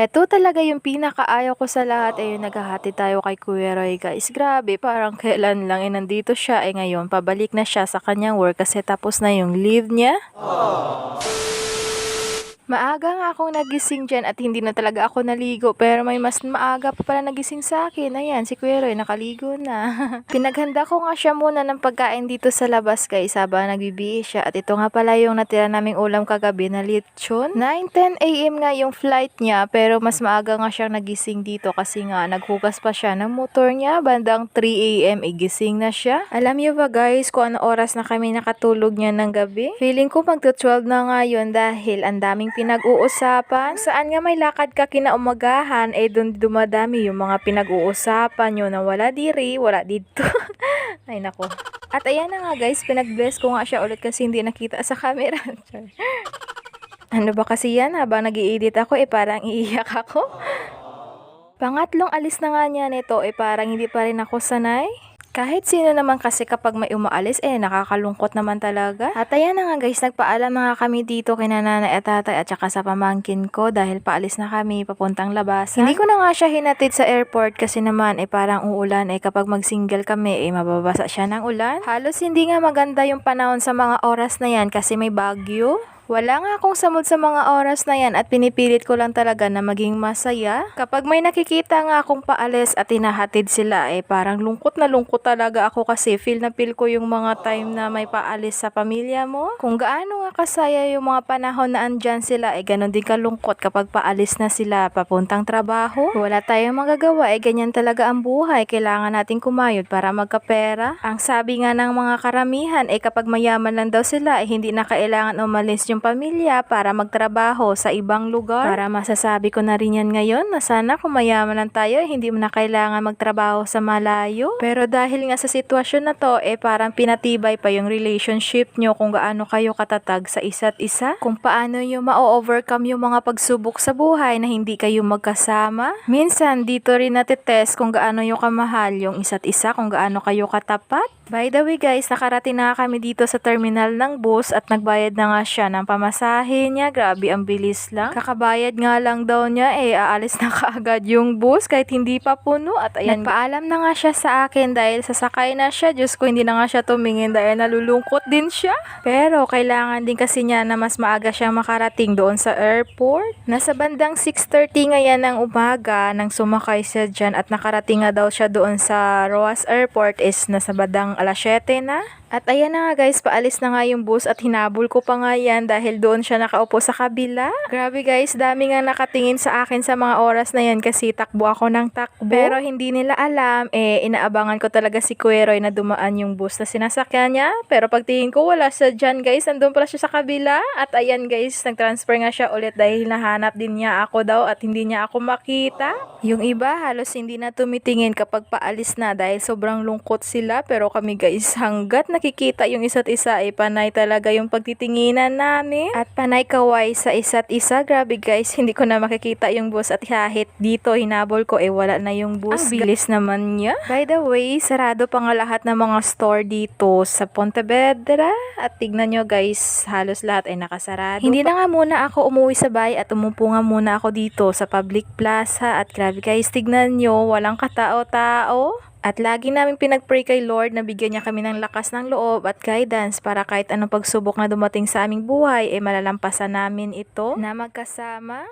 Eto talaga yung pinakaayaw ko sa lahat eh yung naghahati tayo kay Kuya Roy guys. Grabe, parang kailan lang eh nandito siya eh ngayon pabalik na siya sa kanyang work kasi tapos na yung leave niya. Maaga nga akong nagising dyan at hindi na talaga ako naligo pero may mas maaga pa pala nagising sa akin. Ayan, si Kuya Roy nakaligo na. Pinaghanda ko nga siya muna ng pagkain dito sa labas guys habang nagbibihis siya at ito nga pala yung natira naming ulam kagabi na lechon. 9.10 am nga yung flight niya pero mas maaga nga siyang nagising dito kasi nga naghugas pa siya ng motor niya bandang 3 am igising na siya. Alam niyo ba guys kung ano oras na kami nakatulog niya ng gabi? Feeling ko magto 12 na nga yun dahil ang daming pinag-uusapan. Saan nga may lakad ka kinaumagahan, eh doon dumadami yung mga pinag-uusapan nyo na wala diri, wala dito. Ay nako. At ayan na nga guys, pinag-bless ko nga siya ulit kasi hindi nakita sa camera. Ano ba kasi yan? Habang nag edit ako, eh parang iiyak ako. Pangatlong alis na nga niya nito, eh parang hindi pa rin ako sanay. Kahit sino naman kasi kapag may umaalis, eh nakakalungkot naman talaga. At ayan na nga guys, nagpaalam na nga kami dito kay nanay at tatay at saka sa pamangkin ko dahil paalis na kami papuntang labasan. Hindi ko na nga siya hinatid sa airport kasi naman eh parang uulan eh kapag mag-single kami eh mababasa siya ng ulan. Halos hindi nga maganda yung panahon sa mga oras na yan kasi may bagyo. Wala nga akong samod sa mga oras na yan at pinipilit ko lang talaga na maging masaya. Kapag may nakikita nga akong paalis at hinahatid sila, eh parang lungkot na lungkot talaga ako kasi feel na feel ko yung mga time na may paalis sa pamilya mo. Kung gaano nga kasaya yung mga panahon na andyan sila, eh ganun din kalungkot kapag paalis na sila papuntang trabaho. Wala tayong magagawa, eh ganyan talaga ang buhay. Kailangan natin kumayod para magkapera. Ang sabi nga ng mga karamihan, eh kapag mayaman lang daw sila, eh hindi na kailangan umalis yung pamilya para magtrabaho sa ibang lugar. Para masasabi ko na rin yan ngayon na sana kung mayaman lang tayo, eh, hindi mo na kailangan magtrabaho sa malayo. Pero dahil nga sa sitwasyon na to, eh parang pinatibay pa yung relationship nyo kung gaano kayo katatag sa isa't isa. Kung paano nyo ma-overcome yung mga pagsubok sa buhay na hindi kayo magkasama. Minsan, dito rin natitest kung gaano yung kamahal yung isa't isa, kung gaano kayo katapat. By the way guys, nakarating na kami dito sa terminal ng bus at nagbayad na nga siya ng pamasahe niya. Grabe, ang bilis lang. Kakabayad nga lang daw niya eh, aalis na kaagad yung bus kahit hindi pa puno. At ayan, nagpaalam na nga siya sa akin dahil sasakay na siya. Diyos ko, hindi na nga siya tumingin dahil nalulungkot din siya. Pero kailangan din kasi niya na mas maaga siyang makarating doon sa airport. Nasa bandang 6.30 ngayon ng umaga nang sumakay siya dyan at nakarating nga daw siya doon sa Roas Airport is nasa bandang alas 7 na. At ayan na nga guys, paalis na nga yung bus at hinabol ko pa nga yan dahil doon siya nakaupo sa kabila. Grabe guys, dami nga nakatingin sa akin sa mga oras na yan kasi takbo ako ng takbo. Pero hindi nila alam, eh inaabangan ko talaga si Kuya Roy na dumaan yung bus na sinasakyan niya. Pero pagtingin ko wala siya dyan guys, nandun pala siya sa kabila. At ayan guys, nag-transfer nga siya ulit dahil nahanap din niya ako daw at hindi niya ako makita. Yung iba halos hindi na tumitingin kapag paalis na dahil sobrang lungkot sila. Pero kami guys, hanggat nakikita yung isa't isa, eh panay talaga yung pagtitinginan namin. At panay kaway sa isa't isa. Grabe guys, hindi ko na makikita yung bus at kahit dito hinabol ko, eh wala na yung bus. Ang bilis naman niya. By the way, sarado pa nga lahat ng mga store dito sa Pontevedra. At tignan nyo guys, halos lahat ay nakasarado. Hindi na nga muna ako umuwi sa bahay at umupo nga muna ako dito sa public plaza. At grabe guys, tignan nyo, walang katao-tao. At lagi namin pinag-pray kay Lord na bigyan niya kami ng lakas ng loob at guidance para kahit anong pagsubok na dumating sa aming buhay, eh malalampasan namin ito na magkasama.